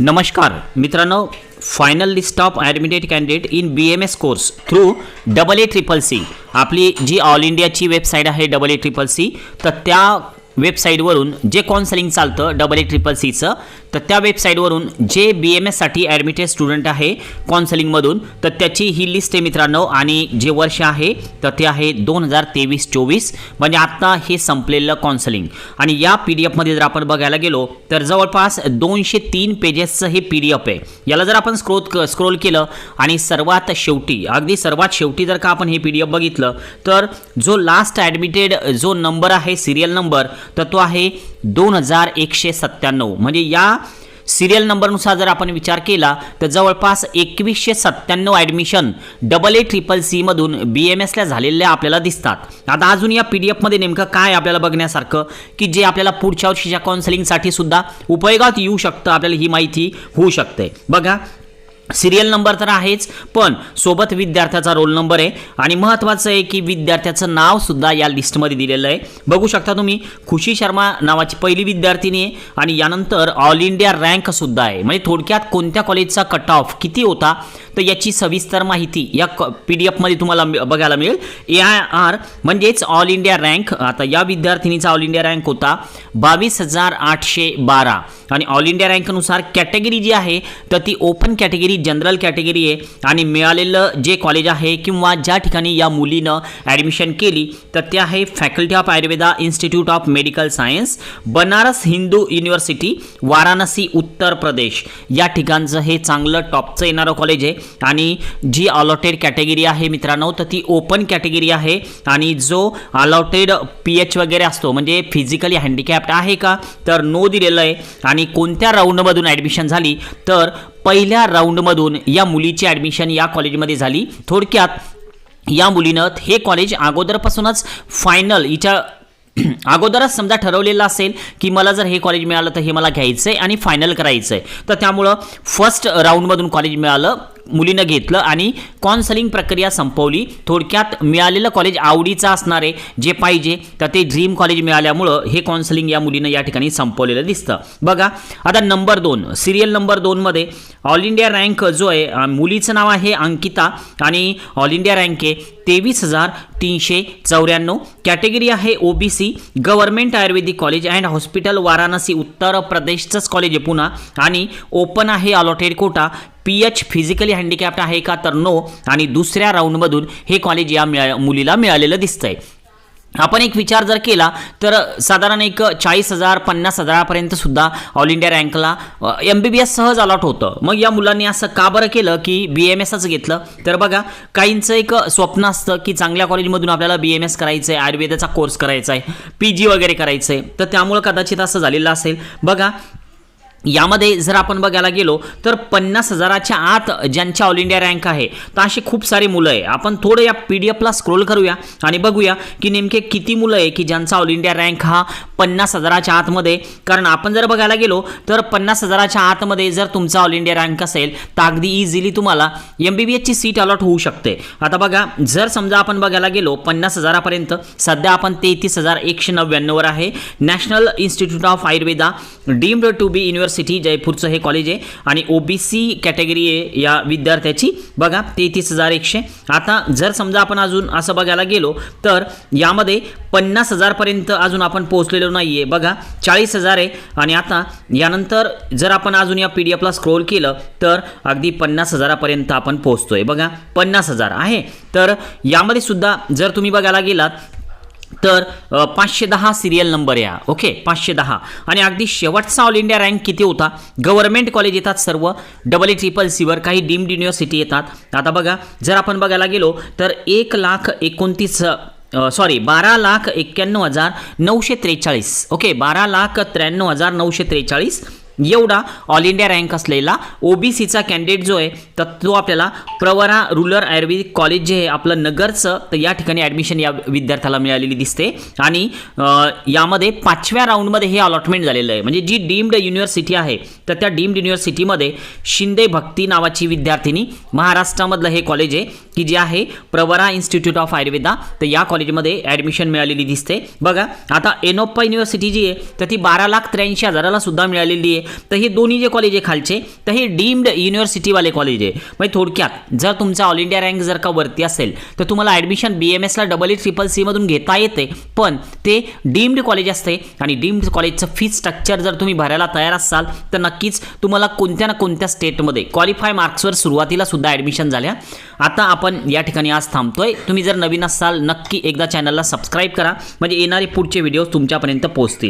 नमस्कार मित्रांनो final list of admitted candidate in B M S course through double A triple C आपली जी all इंडियाची website आहे डबल ए ट्रिपल सी तर त्या वेबसाईटवरून जे काउन्सलिंग चालतं डबल ए ट्रिपल सीचं तर त्या वेबसाईटवरून जे बी एम एससाठी ॲडमिटेड स्टुडंट आहे काउन्सलिंगमधून तर त्याची ही लिस्ट आहे मित्रांनो. आणि जे वर्ष आहे तर ते आहे दोन हजार तेवीस चोवीस. म्हणजे आत्ता हे संपलेलं काउन्सलिंग आणि या पी डी एफमध्ये जर आपण बघायला गेलो तर जवळपास दोनशे तीन पेजेसचं हे पी डी एफ आहे. याला जर आपण स्क्रोल स्क्रोल केलं आणि सर्वात शेवटी अगदी सर्वात शेवटी जर का आपण हे पी डी एफ बघितलं तर जो लास्ट ॲडमिटेड जो नंबर आहे सिरियल नंबर तर तो आहे दोन हजार एकशे सत्त्याण्णव. म्हणजे या सिरियल नंबरनुसार जर आपण विचार केला तर जवळपास एकवीसशे सत्त्याण्णव ॲडमिशन डबल ए ट्रिपल सीमधून बी एम एसला झालेल्या आपल्याला दिसतात. आता अजून या पी डी एफमध्ये नेमकं काय आपल्याला बघण्यासारखं की जे आपल्याला पुढच्या वर्षीच्या काउन्सिलिंगसाठी सुद्धा उपयोगात येऊ शकतं आपल्याला ही माहिती होऊ शकते. बघा सिरियल नंबर तर आहेच पण सोबत विद्यार्थ्याचा रोल नंबर आहे. आणि महत्त्वाचं आहे की विद्यार्थ्याचं नावसुद्धा या लिस्टमध्ये दिलेलं आहे. बघू शकता तुम्ही खुशी शर्मा नावाची पहिली विद्यार्थिनी आहे आणि यानंतर ऑल इंडिया रँकसुद्धा आहे. म्हणजे थोडक्यात कोणत्या कॉलेजचा कट ऑफ किती होता? तर याची सविस्तर माहिती या पी डी एफमध्ये तुम्हाला बघायला मिळेल. ए आय आर म्हणजेच ऑल इंडिया रँक आता या विद्यार्थिनीचा ऑल इंडिया रँक होता बावीस हजार आठशे बारा. आणि ऑल इंडिया रँकनुसार कॅटेगरी जी आहे तर ती ओपन कॅटेगरी जनरल कॅटेगरी आहे. आणि मिळालेलं जे कॉलेज आहे किंवा ज्या ठिकाणी या मुलीनं ॲडमिशन केली तर ते आहे faculty of Ayurveda institute of medical science Banaras Hindu university Varanasi Uttar Pradesh या ठिकाणचं हे चांगलं टॉपचं येणारं कॉलेज आहे. आणि जी अलॉटेड कॅटेगरी आहे मित्रांनो तर ती ओपन कॅटेगरी आहे. आणि जो अलॉटेड पी एच वगैरे असतो म्हणजे फिजिकली हँडिकॅप्ट आहे का तर नो दिलेलं आहे. आणि कोणत्या राऊंडमधून ॲडमिशन झाली तर पहिल्या राऊंडमधून या मुलीची ॲडमिशन या कॉलेजमध्ये झाली. थोडक्यात या मुलीनं हे कॉलेज अगोदरपासूनच फायनल हिच्या अगोदरच समजा ठरवलेलं असेल की मला जर हे कॉलेज मिळालं तर हे मला घ्यायचं आहे आणि फायनल करायचं आहे तर त्यामुळं फर्स्ट राऊंडमधून कॉलेज मिळालं. मुलीनं घेतलं आणि कॉन्सलिंग प्रक्रिया संपवली. थोडक्यात मिळालेलं कॉलेज आवडीचं असणार आहे जे पाहिजे तर ते ड्रीम कॉलेज मिळाल्यामुळं हे कॉन्सलिंग या मुलीनं या ठिकाणी संपवलेलं दिसतं. बघा आता नंबर दोन सिरियल नंबर दोनमध्ये ऑल इंडिया रँक जो आहे मुलीचं नाव आहे अंकिता आणि ऑल इंडिया रँक आहे. तेवीस हजार तीनशे चौऱ्याण्णव. कॅटेगरी आहे O B C government Ayurvedic college and hospital Varanasi Uttar प्रदेशचंच college आहे पुन्हा आणि ओपन आहे allotted quota. P H physically handicapped आहे का तर नो. आणि दुसऱ्या राऊंडमधून हे कॉलेज या मिळा मुलीला मिळालेलं दिसतंय. आपण एक विचार जर केला तर साधारण एक चाळीस हजार पन्नास हजारापर्यंत सुद्धा ऑल इंडिया रँकला एम बी बी एस सहज अलॉट होतं. मग या मुलांनी असं का बरं केलं की बी एम एसच घेतलं? तर बघा काहींचं एक स्वप्न असतं की चांगल्या कॉलेजमधून आपल्याला बी एम एस करायचं आहे आयुर्वेदाचा कोर्स करायचा आहे पी जी वगैरे करायचं आहे तर त्यामुळं कदाचित असं झालेलं असेल. बघा यामध्ये जर आपण बघायला गेलो तर पन्नास हजाराच्या आत ज्यांच्या ऑल इंडिया रँक आहे तर अशी खूप सारी मुलं आहे. आपण थोडं या पी डी एफला स्क्रोल करूया आणि बघूया की नेमके किती मुलं आहे की ज्यांचा ऑल इंडिया रँक हा पन्नास हजाराच्या आतमध्ये. कारण आपण जर बघायला गेलो तर पन्नास हजाराच्या आतमध्ये जर तुमचा ऑल इंडिया रँक असेल तर अगदी इझिली तुम्हाला एम बी बी एसची सीट अलॉट होऊ शकते. आता बघा जर समजा आपण बघायला गेलो पन्नास हजारापर्यंत सध्या आपण तेहतीस हजार एकशे नव्याण्णववर आहे. National institute of Ayurveda deemed to be university जयपूरचं हे कॉलेज आहे आणि ओ बी सी कॅटेगरी आहे या विद्यार्थ्याची. बघा तेहतीस हजार एकशे. आता जर समजा आपण अजून असं बघायला गेलो तर यामध्ये पन्नास हजारपर्यंत अजून आपण पोहोचलेलो नाही आहे बघा चाळीस हजार आहे. आणि आता यानंतर जर आपण अजून या पी डी एफला स्क्रोल केलं तर अगदी पन्नास हजारापर्यंत आपण पोहोचतोय. बघा पन्नास हजार आहे. तर यामध्ये सुद्धा जर तुम्ही बघायला गेलात तर पाचशे दहा सिरियल नंबर या. ओके पाचशे दहा. आणि अगदी शेवटचा ऑल इंडिया रँक किती होता? गव्हर्नमेंट कॉलेज येतात सर्व. डबल ए ट्रिपल सीवर काही डीम्ड युनिव्हर्सिटी येतात. आता बघा जर आपण बघायला गेलो तर एक लाख एकोणतीस सॉरी बारा लाख एक्क्याण्णव हजार नऊशे त्रेचाळीस. ओके बारा लाख त्र्याण्णव हजार नऊशे त्रेचाळीस. एवढा ऑल इंडिया रँक असलेला ओ बी सीचा कॅन्डिडेट जो आहे तर तो आपल्याला प्रवरा रुरल आयुर्वेदिक कॉलेज जे आहे आपलं नगरचं तर या ठिकाणी ॲडमिशन या विद्यार्थ्याला मिळालेली दिसते. आणि यामध्ये पाचव्या राऊंडमध्ये हे अलॉटमेंट झालेलं आहे. म्हणजे जी डीम्ड युनिव्हर्सिटी आहे तर त्या डीम्ड युनिव्हर्सिटीमध्ये शिंदे भक्ती नावाची विद्यार्थिनी महाराष्ट्रामधलं हे कॉलेज आहे. की जी आहे प्रवरा इन्स्टिट्यूट ऑफ आयुर्वेदा तर या कॉलेजमध्ये ॲडमिशन मिळालेली दिसते. बघा आता एनोप्पा युनिव्हर्सिटी जी आहे तर ती बारा लाख त्र्याऐंशी हजाराला सुद्धा मिळालेली आहे. तर हे दोन्ही जे कॉलेज आहे खालचे तर हे डीम्ड युनिव्हर्सिटीवाले कॉलेज आहे. म्हणजे थोडक्यात जर तुमचा ऑल इंडिया रँक जर का वरती असेल तर तुम्हाला ॲडमिशन बी एम एसला डबल ए ट्रिपल सीमधून घेता येते. पण ते डीम्ड कॉलेज असते आणि डीम्ड कॉलेजचं फी स्ट्रक्चर जर तुम्ही भरायला तयार असाल तर नक्कीच तुम्हाला कोणत्या ना कोणत्या स्टेटमध्ये क्वालिफाय मार्क्सवर सुरुवातीला सुद्धा ॲडमिशन झाल्या. आता आपण आपण या ठिकाणी आज थांबतोय. तुम्ही जर नवीन असाल नक्की एकदा चॅनलला सबस्क्राईब करा. म्हणजे येणारे पुढचे व्हिडिओ तुमच्यापर्यंत पोहोचतील.